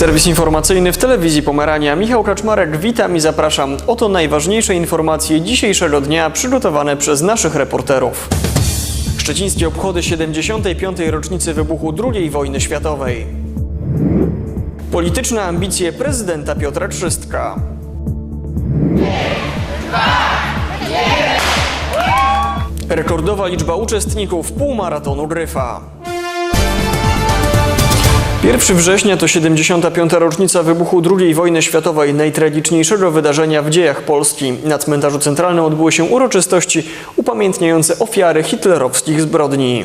Serwis informacyjny w telewizji Pomerania. Michał Kaczmarek, witam i zapraszam. Oto najważniejsze informacje dzisiejszego dnia przygotowane przez naszych reporterów. Szczecińskie obchody 75. rocznicy wybuchu II wojny światowej. Polityczne ambicje prezydenta Piotra Trzystka. Rekordowa liczba uczestników półmaratonu Gryfa. 1 września to 75. rocznica wybuchu II wojny światowej, najtragiczniejszego wydarzenia w dziejach Polski. Na cmentarzu centralnym odbyły się uroczystości upamiętniające ofiary hitlerowskich zbrodni.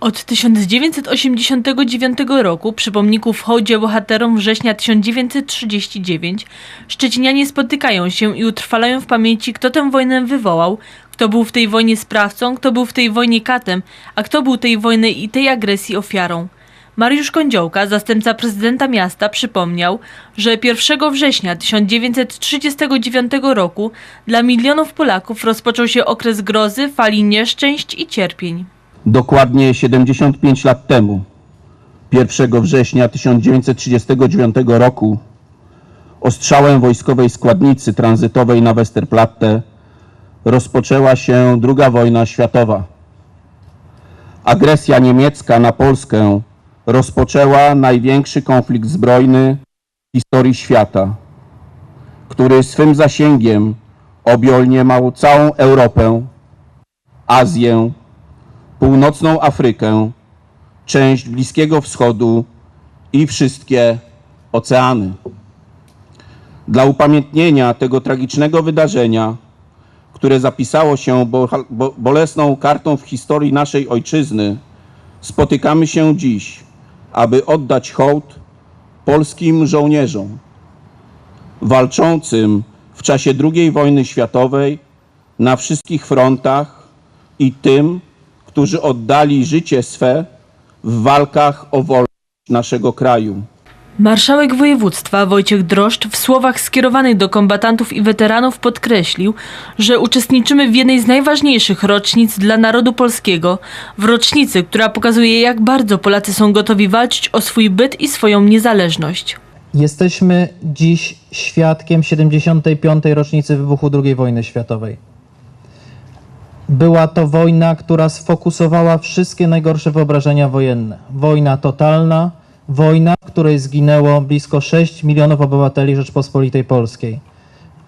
Od 1989 roku przy pomniku w hołdzie bohaterom września 1939 Szczecinianie spotykają się i utrwalają w pamięci, kto tę wojnę wywołał, kto był w tej wojnie sprawcą, kto był w tej wojnie katem, a kto był tej wojny i tej agresji ofiarą. Mariusz Kądziołka, zastępca prezydenta miasta, przypomniał, że 1 września 1939 roku dla milionów Polaków rozpoczął się okres grozy, fali nieszczęść i cierpień. Dokładnie 75 lat temu, 1 września 1939 roku, ostrzałem wojskowej składnicy tranzytowej na Westerplatte rozpoczęła się II wojna światowa. Agresja niemiecka na Polskę rozpoczęła największy konflikt zbrojny w historii świata, który swym zasięgiem objął niemal całą Europę, Azję, północną Afrykę, część Bliskiego Wschodu i wszystkie oceany. Dla upamiętnienia tego tragicznego wydarzenia, które zapisało się bo, bo, bolesną kartą w historii naszej ojczyzny, spotykamy się dziś, aby oddać hołd polskim żołnierzom walczącym w czasie II wojny światowej na wszystkich frontach i tym, którzy oddali życie swe w walkach o wolność naszego kraju. Marszałek województwa Wojciech Droszcz w słowach skierowanych do kombatantów i weteranów podkreślił, że uczestniczymy w jednej z najważniejszych rocznic dla narodu polskiego, w rocznicy, która pokazuje jak bardzo Polacy są gotowi walczyć o swój byt i swoją niezależność. Jesteśmy dziś świadkiem 75. rocznicy wybuchu II wojny światowej. Była to wojna, która sfokusowała wszystkie najgorsze wyobrażenia wojenne. Wojna totalna, wojna, w której zginęło blisko 6 milionów obywateli Rzeczpospolitej Polskiej.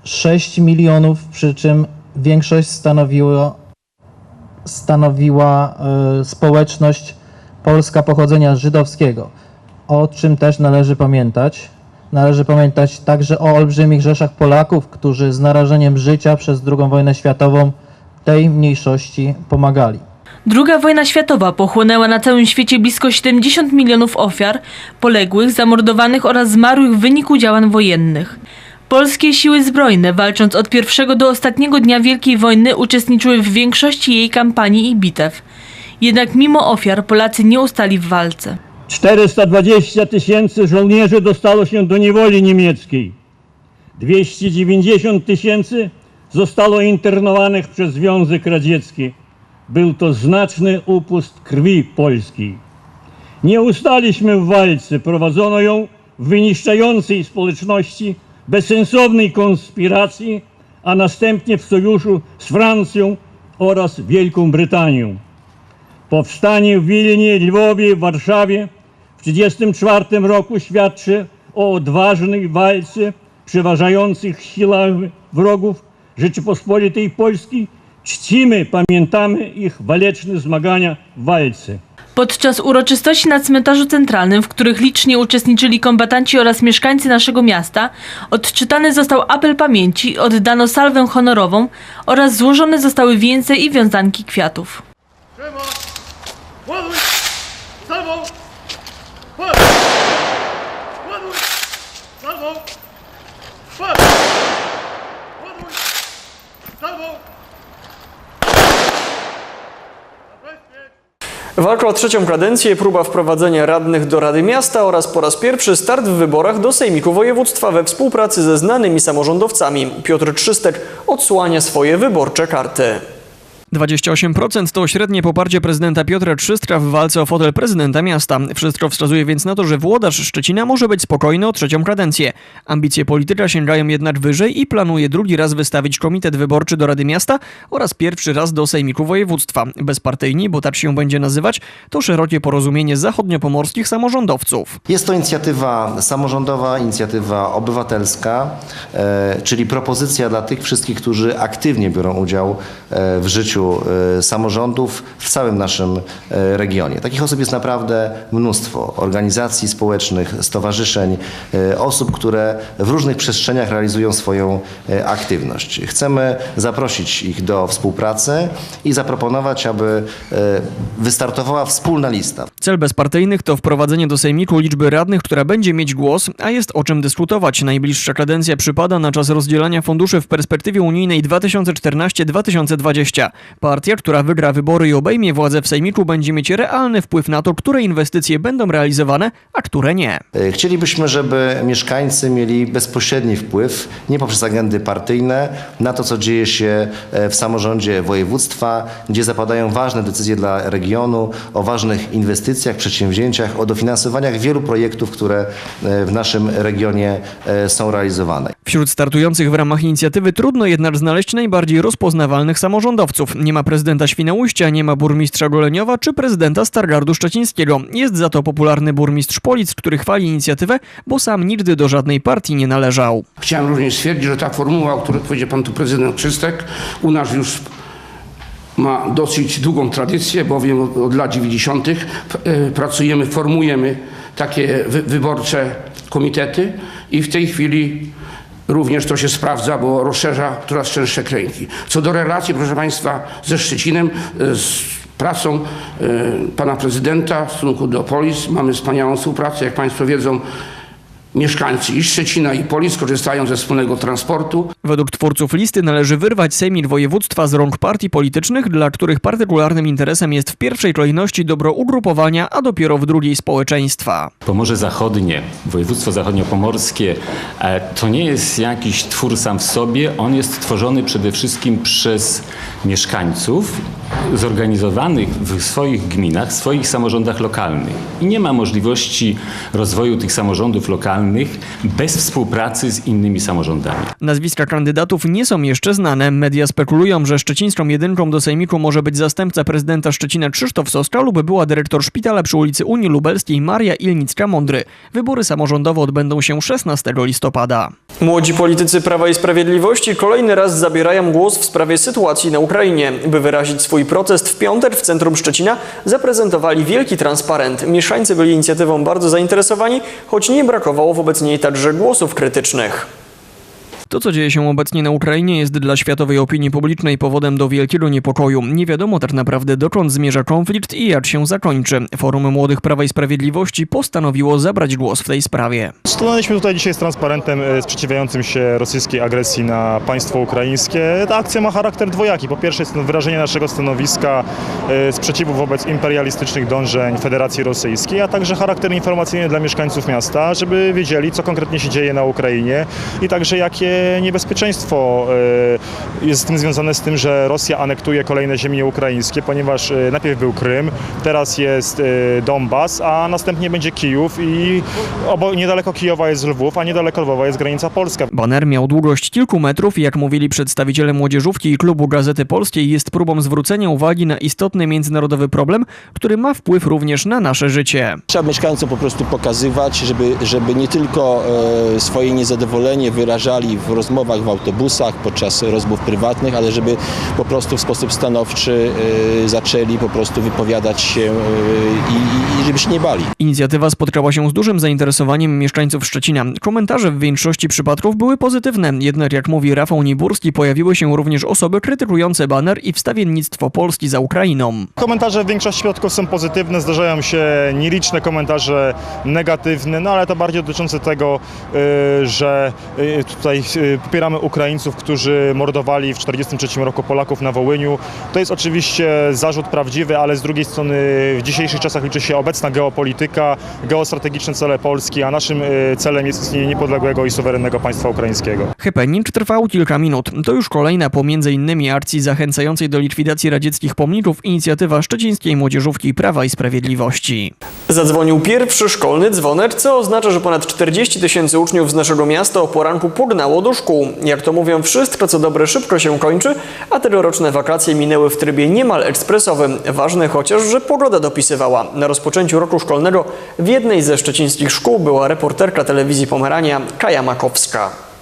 6 milionów, przy czym większość stanowiło, stanowiła e, społeczność polska pochodzenia żydowskiego, o czym też należy pamiętać. Należy pamiętać także o olbrzymich rzeszach Polaków, którzy z narażeniem życia przez II wojnę światową tej mniejszości pomagali. Druga wojna światowa pochłonęła na całym świecie blisko 70 milionów ofiar, poległych, zamordowanych oraz zmarłych w wyniku działań wojennych. Polskie siły zbrojne, walcząc od pierwszego do ostatniego dnia Wielkiej Wojny, uczestniczyły w większości jej kampanii i bitew. Jednak mimo ofiar Polacy nie ustali w walce. 420 tysięcy żołnierzy dostało się do niewoli niemieckiej. 290 tysięcy zostało internowanych przez Związek Radziecki. Był to znaczny upust krwi polskiej. Nie ustaliśmy w walce, prowadzono ją w wyniszczającej społeczności bezsensownej konspiracji, a następnie w sojuszu z Francją oraz Wielką Brytanią. Powstanie w Wilnie, Lwowie, Warszawie w 1934 roku świadczy o odważnej walce przeważających siłach wrogów Rzeczypospolitej Polskiej. Czcimy, pamiętamy ich waleczne zmagania w walce. Podczas uroczystości na cmentarzu centralnym, w których licznie uczestniczyli kombatanci oraz mieszkańcy naszego miasta, odczytany został apel pamięci, oddano salwę honorową oraz złożone zostały wieńce i wiązanki kwiatów. Trzyma! Ładuj! Salwą! Pal! Ładuj! Salwą! Pal! Ładuj! Salwą! Zabezpiecz! Walka o trzecią kadencję, próba wprowadzenia radnych do Rady Miasta oraz po raz pierwszy start w wyborach do Sejmiku Województwa we współpracy ze znanymi samorządowcami. Piotr Trzystek odsłania swoje wyborcze karty. 28% to średnie poparcie prezydenta Piotra Trzystra w walce o fotel prezydenta miasta. Wszystko wskazuje więc na to, że włodarz Szczecina może być spokojny o trzecią kadencję. Ambicje polityka sięgają jednak wyżej i planuje drugi raz wystawić komitet wyborczy do Rady Miasta oraz pierwszy raz do Sejmiku Województwa. Bezpartyjni, bo tak się będzie nazywać, to szerokie porozumienie zachodniopomorskich samorządowców. Jest to inicjatywa samorządowa, inicjatywa obywatelska, e, czyli propozycja dla tych wszystkich, którzy aktywnie biorą udział e, w życiu e, samorządów w całym naszym e, regionie. Takich osób jest naprawdę mnóstwo. Organizacji społecznych, stowarzyszeń, e, osób, które w różnych przestrzeniach realizują swoją aktywność. Chcemy zaprosić ich do współpracy i zaproponować, aby wystartowała wspólna lista. Cel bezpartyjnych to wprowadzenie do Sejmiku liczby radnych, która będzie mieć głos, a jest o czym dyskutować. Najbliższa kadencja przypada na czas rozdzielania funduszy w perspektywie unijnej 2014-2020. Partia, która wygra wybory i obejmie władzę w Sejmiku, będzie mieć realny wpływ na to, które inwestycje będą realizowane, a które nie. E, Chcielibyśmy, żeby mieszkańcy mieli bezpośredni wpływ, nie poprzez agendy partyjne, na to, co dzieje się e, w samorządzie województwa, gdzie zapadają ważne decyzje dla regionu o ważnych inwestycjach, przedsięwzięciach, o dofinansowaniach wielu projektów, które e, w naszym regionie są realizowane. Wśród startujących w ramach inicjatywy trudno jednak znaleźć najbardziej rozpoznawalnych samorządowców. Nie ma prezydenta Świnoujścia, nie ma burmistrza Goleniowa czy prezydenta Stargardu Szczecińskiego. Jest za to popularny burmistrz Polic, który chwali inicjatywę, bo sam nigdy do żadnej partii nie należał. Chciałem również stwierdzić, że ta formuła, o której powiedział pan tu prezydent Krzystek, u nas już ma dosyć długą tradycję, bowiem od- lat 90. p- e, pracujemy, formujemy takie wy, wyborcze komitety i w tej chwili również to się sprawdza, bo rozszerza coraz częstsze kręgi. Co do relacji, proszę Państwa, ze Szczecinem, e, z pracą e, pana prezydenta w stosunku do Polis mamy wspaniałą współpracę. Jak Państwo wiedzą, Mieszkańcy i Szczecina i Polis korzystają ze wspólnego transportu. Według twórców listy należy wyrwać sejmik województwa z rąk partii politycznych, dla których partykularnym interesem jest w pierwszej kolejności dobro ugrupowania, a dopiero w drugiej społeczeństwa. Pomorze Zachodnie, województwo zachodniopomorskie, e, to nie jest jakiś twór sam w sobie, on jest tworzony przede wszystkim przez mieszkańców zorganizowanych w swoich gminach, w swoich samorządach lokalnych. I nie ma możliwości rozwoju tych samorządów lokalnych bez współpracy z innymi samorządami. Nazwiska kandydatów nie są jeszcze znane. Media spekulują, że szczecińską jedynką do sejmiku może być zastępca prezydenta Szczecina Krzysztof Soska lub była dyrektor szpitala przy ulicy Unii Lubelskiej Maria Ilnicka-Mądry. Wybory samorządowe odbędą się 16 listopada. Młodzi politycy Prawa i Sprawiedliwości kolejny raz zabierają głos w sprawie sytuacji na Ukrainie. By wyrazić swój protest w piątek w centrum Szczecina zaprezentowali wielki transparent. Mieszkańcy byli inicjatywą bardzo zainteresowani, choć nie brakowało wobec niej także głosów krytycznych. To, co dzieje się obecnie na Ukrainie, jest dla światowej opinii publicznej powodem do wielkiego niepokoju. Nie wiadomo tak naprawdę, dokąd zmierza konflikt i jak się zakończy. Forum Młodych Prawa i Sprawiedliwości postanowiło zabrać głos w tej sprawie. Stanęliśmy tutaj dzisiaj z transparentem e, sprzeciwiającym się rosyjskiej agresji na państwo ukraińskie. Ta akcja ma charakter dwojaki. Po pierwsze jest to wyrażenie naszego stanowiska e, sprzeciwu wobec imperialistycznych dążeń Federacji Rosyjskiej, a także charakter informacyjny dla mieszkańców miasta, żeby wiedzieli, co konkretnie się dzieje na Ukrainie i także jakie niebezpieczeństwo e, jest z tym związane z tym, że Rosja anektuje kolejne ziemie ukraińskie, ponieważ e, najpierw był Krym, teraz jest e, Donbas, a następnie będzie Kijów i obo, niedaleko Kijowa jest Lwów, a niedaleko Lwowa jest granica polska. Baner miał długość kilku metrów i jak mówili przedstawiciele młodzieżówki i klubu Gazety Polskiej jest próbą zwrócenia uwagi na istotny międzynarodowy problem, który ma wpływ również na nasze życie. Trzeba mieszkańcom po prostu pokazywać, żeby, żeby nie tylko swoje niezadowolenie wyrażali w rozmowach w autobusach, podczas rozmów prywatnych, ale żeby po prostu w sposób stanowczy e, zaczęli po prostu wypowiadać się e, i, i żeby się nie bali. Inicjatywa spotkała się z dużym zainteresowaniem mieszkańców Szczecina. Komentarze w większości przypadków były pozytywne, jednak jak mówi Rafał Niburski, pojawiły się również osoby krytykujące baner i wstawiennictwo Polski za Ukrainą. Komentarze w większości przypadków są pozytywne, zdarzają się nieliczne komentarze negatywne, no ale to bardziej dotyczące tego, y, że y, tutaj y, popieramy Ukraińców, którzy mordowali w 1943 roku Polaków na Wołyniu. To jest oczywiście zarzut prawdziwy, ale z drugiej strony w dzisiejszych czasach liczy się obecna geopolityka, geostrategiczne cele Polski, a naszym y, celem jest istnienie niepodległego i suwerennego państwa ukraińskiego. Happening trwał kilka minut. To już kolejna pomiędzy innymi akcji zachęcającej do likwidacji radzieckich pomników inicjatywa szczecińskiej młodzieżówki Prawa i Sprawiedliwości. Zadzwonił pierwszy szkolny dzwonek, co oznacza, że ponad 40 tysięcy uczniów z naszego miasta o poranku pognało Jak to mówią, wszystko co dobre szybko się kończy, a tegoroczne wakacje minęły w trybie niemal ekspresowym. Ważne chociaż, że pogoda dopisywała. Na rozpoczęciu roku szkolnego w jednej ze szczecińskich szkół była reporterka telewizji Pomerania Kaja Makowska.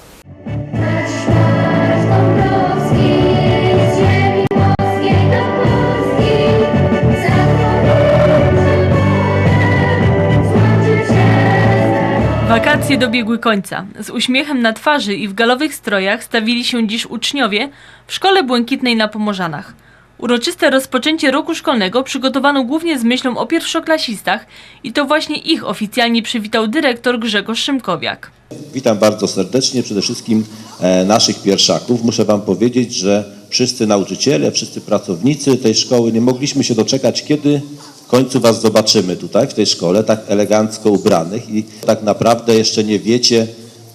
Wakacje dobiegły końca. Z uśmiechem na twarzy i w galowych strojach stawili się dziś uczniowie w Szkole Błękitnej na Pomorzanach. Uroczyste rozpoczęcie roku szkolnego przygotowano głównie z myślą o pierwszoklasistach i to właśnie ich oficjalnie przywitał dyrektor Grzegorz Szymkowiak. Witam bardzo serdecznie przede wszystkim e, naszych pierwszaków. Muszę Wam powiedzieć, że wszyscy nauczyciele, wszyscy pracownicy tej szkoły nie mogliśmy się doczekać, kiedy końcu Was zobaczymy tutaj w tej szkole, tak elegancko ubranych i tak naprawdę jeszcze nie wiecie,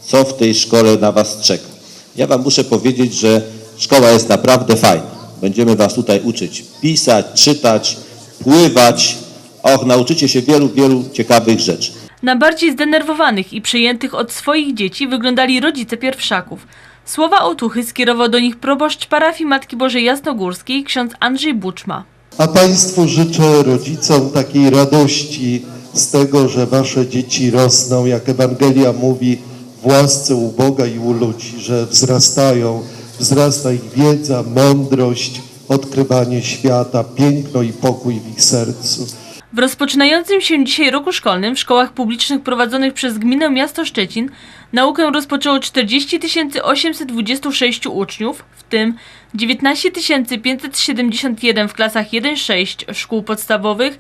co w tej szkole na Was czeka. Ja Wam muszę powiedzieć, że szkoła jest naprawdę fajna. Będziemy Was tutaj uczyć pisać, czytać, pływać. Och, nauczycie się wielu, wielu ciekawych rzeczy. Na bardziej zdenerwowanych i przyjętych od swoich dzieci wyglądali rodzice pierwszaków. Słowa otuchy skierował do nich proboszcz parafii Matki Bożej Jasnogórskiej ksiądz Andrzej Buczma. A Państwu życzę rodzicom takiej radości z tego, że Wasze dzieci rosną, jak Ewangelia mówi, w łasce u Boga i u ludzi, że wzrastają, wzrasta ich wiedza, mądrość, odkrywanie świata, piękno i pokój w ich sercu. W rozpoczynającym się dzisiaj roku szkolnym w szkołach publicznych prowadzonych przez gminę miasto Szczecin naukę rozpoczęło 40 826 uczniów, w tym 19 571 w klasach 1-6 szkół podstawowych.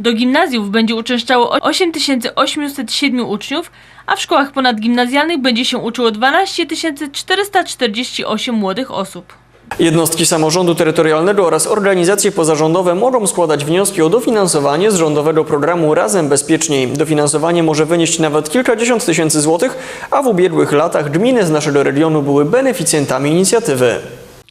Do gimnazjów będzie uczęszczało 8807 uczniów, a w szkołach ponadgimnazjalnych będzie się uczyło 12 448 młodych osób. Jednostki samorządu terytorialnego oraz organizacje pozarządowe mogą składać wnioski o dofinansowanie z rządowego programu Razem Bezpieczniej. Dofinansowanie może wynieść nawet kilkadziesiąt tysięcy złotych, a w ubiegłych latach gminy z naszego regionu były beneficjentami inicjatywy.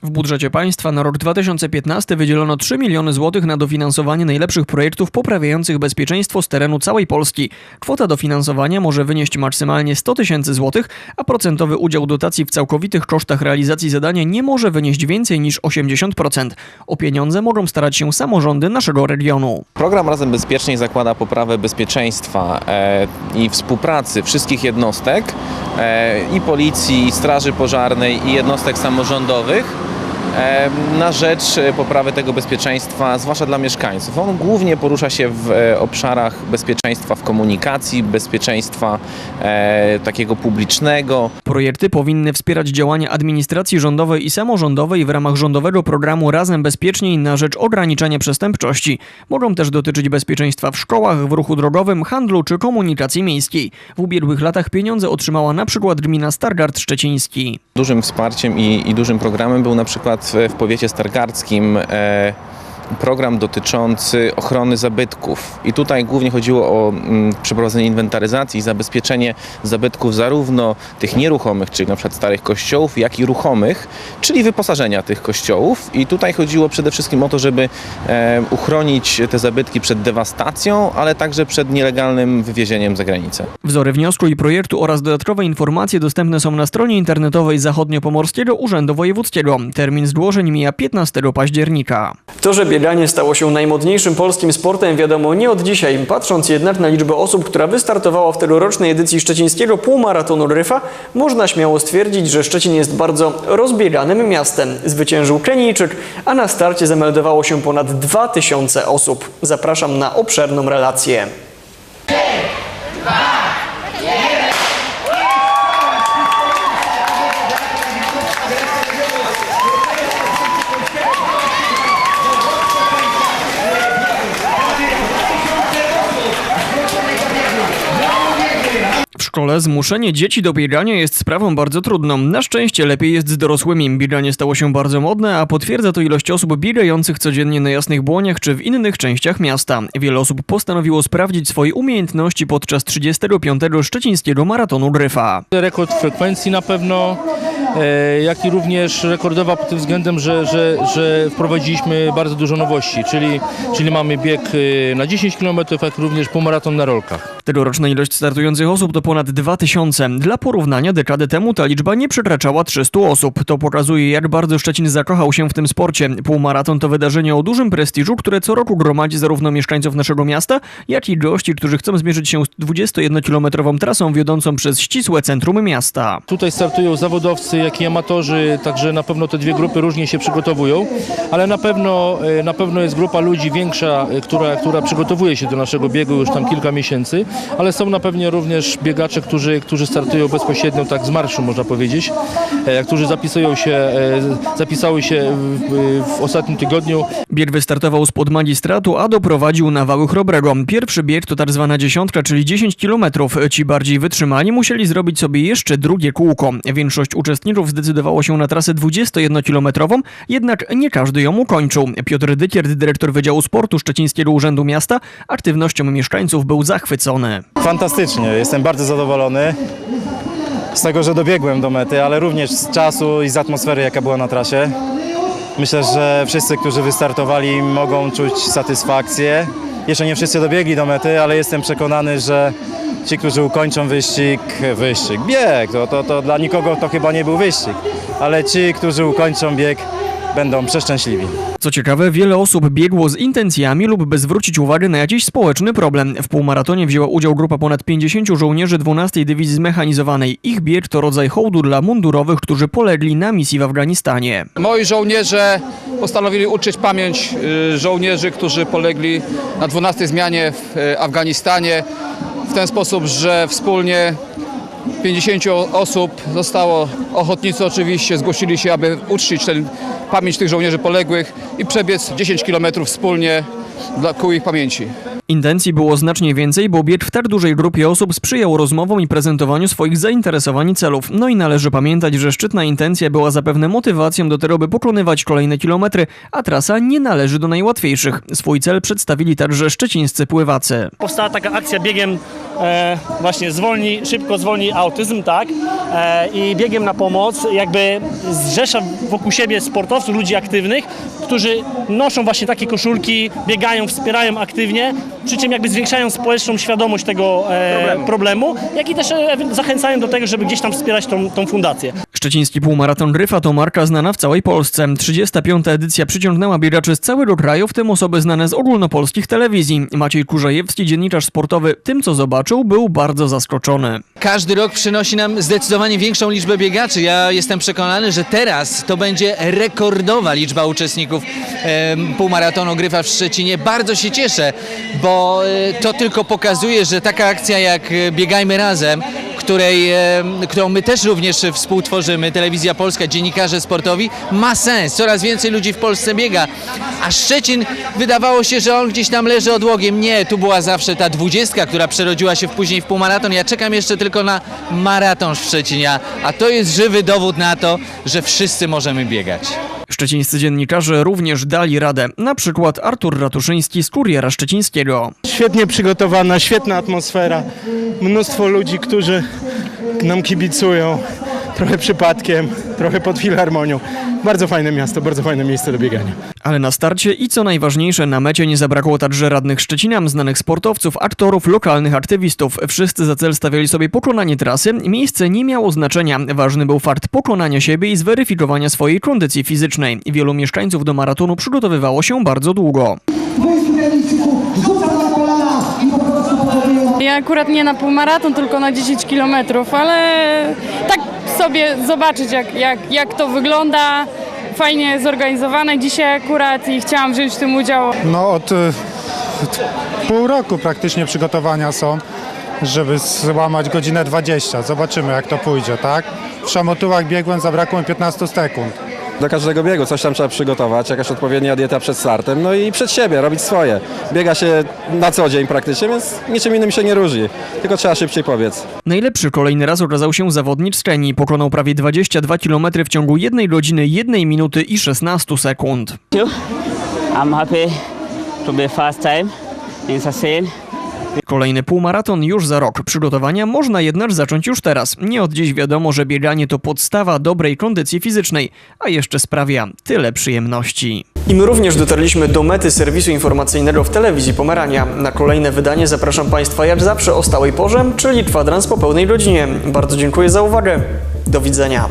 W budżecie państwa na rok 2015 wydzielono 3 miliony złotych na dofinansowanie najlepszych projektów poprawiających bezpieczeństwo z terenu całej Polski. Kwota dofinansowania może wynieść maksymalnie 100 tysięcy złotych, a procentowy udział dotacji w całkowitych kosztach realizacji zadania nie może wynieść więcej niż 80%. O pieniądze mogą starać się samorządy naszego regionu. Program Razem Bezpieczniej zakłada poprawę bezpieczeństwa e, i współpracy wszystkich jednostek e, i policji, i straży pożarnej, i jednostek samorządowych na rzecz e, poprawy tego bezpieczeństwa, zwłaszcza dla mieszkańców. On głównie porusza się w e, obszarach bezpieczeństwa w komunikacji, bezpieczeństwa e, takiego publicznego, Projekty powinny wspierać działania administracji rządowej i samorządowej w ramach rządowego programu Razem Bezpieczniej na rzecz ograniczania przestępczości. Mogą też dotyczyć bezpieczeństwa w szkołach, w ruchu drogowym, handlu czy komunikacji miejskiej. W ubiegłych latach pieniądze otrzymała na przykład gmina Stargard Szczeciński. Dużym wsparciem i, i dużym programem był na przykład w, powiecie stargardzkim e, program dotyczący ochrony zabytków. I tutaj głównie chodziło o mm, przeprowadzenie inwentaryzacji i zabezpieczenie zabytków zarówno tych nieruchomych, czyli na przykład starych kościołów, jak i ruchomych, czyli wyposażenia tych kościołów. I tutaj chodziło przede wszystkim o to, żeby e, uchronić te zabytki przed dewastacją, ale także przed nielegalnym wywiezieniem za granicę. Wzory wniosku i projektu oraz dodatkowe informacje dostępne są na stronie internetowej Zachodniopomorskiego Urzędu Wojewódzkiego. Termin zgłoszeń mija 15 października. To, że bieganie stało się najmodniejszym polskim sportem wiadomo nie od dzisiaj. Patrząc jednak na liczbę osób, która wystartowała w tegorocznej edycji szczecińskiego półmaratonu Gryfa, można śmiało stwierdzić, że Szczecin jest bardzo rozbieganym miastem. Zwyciężył Kenijczyk, a na starcie zameldowało się ponad 2000 osób. Zapraszam na obszerną relację. W szkole zmuszenie dzieci do biegania jest sprawą bardzo trudną. Na szczęście lepiej jest z dorosłymi. Bieganie stało się bardzo modne, a potwierdza to ilość osób biegających codziennie na jasnych błoniach czy w innych częściach miasta. Wiele osób postanowiło sprawdzić swoje umiejętności podczas 35. szczecińskiego maratonu Gryfa. Rekord frekwencji na pewno, e, jak i również rekordowa pod tym względem, że, że, że wprowadziliśmy bardzo dużo nowości, czyli, czyli mamy bieg e, na 10 km, jak również półmaraton na rolkach. Tegoroczna ilość startujących osób to ponad 2000. Dla porównania dekadę temu ta liczba nie przekraczała 300 osób. To pokazuje jak bardzo Szczecin zakochał się w tym sporcie. Półmaraton to wydarzenie o dużym prestiżu, które co roku gromadzi zarówno mieszkańców naszego miasta, jak i gości, którzy chcą zmierzyć się z 21-kilometrową trasą wiodącą przez ścisłe centrum miasta. Tutaj startują zawodowcy, jak i amatorzy, także na pewno te dwie grupy różnie się przygotowują, ale na pewno, e, na pewno jest grupa ludzi większa, e, która, która przygotowuje się do naszego biegu już tam kilka miesięcy, ale są na pewno również biegacze, którzy, którzy startują bezpośrednio tak z marszu, można powiedzieć, e, którzy zapisują się, e, zapisały się w, w ostatnim tygodniu. Bieg wystartował spod magistratu, a doprowadził na wały chrobrego. Pierwszy bieg to tak zwana dziesiątka, czyli 10 kilometrów. Ci bardziej wytrzymani musieli zrobić sobie jeszcze drugie kółko. Większość uczestników zdecydowało się na trasę 21-kilometrową, jednak nie każdy ją ukończył. Piotr Dykiert, dyrektor Wydziału Sportu Szczecińskiego Urzędu Miasta, aktywnością mieszkańców był zachwycony. Fantastycznie, jestem bardzo zadowolony z tego, że dobiegłem do mety, ale również z czasu i z atmosfery, jaka była na trasie. Myślę, że wszyscy, którzy wystartowali, mogą czuć satysfakcję. Jeszcze nie wszyscy dobiegli do mety, ale jestem przekonany, że ci, którzy ukończą wyścig, wyścig, bieg, to, to, to dla nikogo to chyba nie był wyścig, ale ci, którzy ukończą bieg, będą przeszczęśliwi. Co ciekawe, wiele osób biegło z intencjami lub by zwrócić uwagę na jakiś społeczny problem. W półmaratonie wzięła udział grupa ponad 50 żołnierzy 12 Dywizji Zmechanizowanej. Ich bieg to rodzaj hołdu dla mundurowych, którzy polegli na misji w Afganistanie. Moi żołnierze postanowili uczyć pamięć y, żołnierzy, którzy polegli na 12 zmianie w y, Afganistanie w ten sposób, że wspólnie 50 osób zostało, ochotnicy oczywiście zgłosili się, aby uczcić ten, pamięć tych żołnierzy poległych i przebiec 10 km wspólnie dla, ku ich pamięci. Intencji było znacznie więcej, bo bieg w tak dużej grupie osób sprzyjał rozmowom i prezentowaniu swoich zainteresowań i celów. No i należy pamiętać, że szczytna intencja była zapewne motywacją do tego, by pokonywać kolejne kilometry, a trasa nie należy do najłatwiejszych. Swój cel przedstawili także szczecińscy pływacy. Powstała taka akcja biegiem e, właśnie zwolni, szybko zwolni autyzm, tak? E, I biegiem na pomoc jakby zrzesza wokół siebie sportowców, ludzi aktywnych, którzy noszą właśnie takie koszulki, biegają, wspierają aktywnie, przy czym jakby zwiększają społeczną świadomość tego e, problemu. jak i też e, zachęcają do tego, żeby gdzieś tam wspierać tą, tą fundację. Szczeciński półmaraton Gryfa to marka znana w całej Polsce. 35. edycja przyciągnęła biegaczy z całego kraju, w tym osoby znane z ogólnopolskich telewizji. Maciej Kurzajewski, dziennikarz sportowy, tym co zobaczył, był bardzo zaskoczony. Każdy rok przynosi nam zdecydowanie większą liczbę biegaczy. Ja jestem przekonany, że teraz to będzie rekordowa liczba uczestników półmaratonu Gryfa w Szczecinie. Bardzo się cieszę, bo to tylko pokazuje, że taka akcja jak Biegajmy Razem, której, którą my też również współtworzymy, Telewizja Polska, dziennikarze sportowi, ma sens. Coraz więcej ludzi w Polsce biega. A Szczecin wydawało się, że on gdzieś tam leży odłogiem. Nie, tu była zawsze ta dwudziestka, która przerodziła się w później w półmaraton. Ja czekam jeszcze tylko na maraton w Szczecinie, a to jest żywy dowód na to, że wszyscy możemy biegać. Szczecińscy dziennikarze również dali radę. Na przykład Artur Ratuszyński z Kuriera Szczecińskiego. Świetnie przygotowana, świetna atmosfera, mnóstwo ludzi, którzy nam kibicują, trochę przypadkiem, trochę pod filharmonią. Bardzo fajne miasto, bardzo fajne miejsce do biegania. Ale na starcie i co najważniejsze, na mecie nie zabrakło także radnych Szczecina, znanych sportowców, aktorów, lokalnych aktywistów. Wszyscy za cel stawiali sobie pokonanie trasy. Miejsce nie miało znaczenia. Ważny był fakt pokonania siebie i zweryfikowania swojej kondycji fizycznej. Wielu mieszkańców do maratonu przygotowywało się bardzo długo. Ja akurat nie na półmaraton, tylko na 10 km, ale tak sobie zobaczyć jak, jak, jak to wygląda. Fajnie zorganizowane dzisiaj akurat i chciałam wziąć w tym udział. No od, y, od pół roku praktycznie przygotowania są, żeby złamać godzinę 20. Zobaczymy jak to pójdzie, tak? W szamotułach biegłem, zabrakło mi 15 sekund. Do każdego biegu coś tam trzeba przygotować, jakaś odpowiednia dieta przed startem, no i przed siebie, robić swoje. Biega się na co dzień praktycznie, więc niczym innym się nie różni, tylko trzeba szybciej pobiec. Najlepszy kolejny raz okazał się zawodnik z Kenii. Pokonał prawie 22 km w ciągu 1 godziny 1 minuty i 16 sekund. I'm happy to be first time in Sacil. Kolejny półmaraton już za rok. Przygotowania można jednak zacząć już teraz. Nie od dziś wiadomo, że bieganie to podstawa dobrej kondycji fizycznej, a jeszcze sprawia tyle przyjemności. I my również dotarliśmy do mety serwisu informacyjnego w telewizji Pomerania. Na kolejne wydanie zapraszam Państwa jak zawsze o stałej porze, czyli kwadrans po pełnej godzinie. Bardzo dziękuję za uwagę. Do widzenia.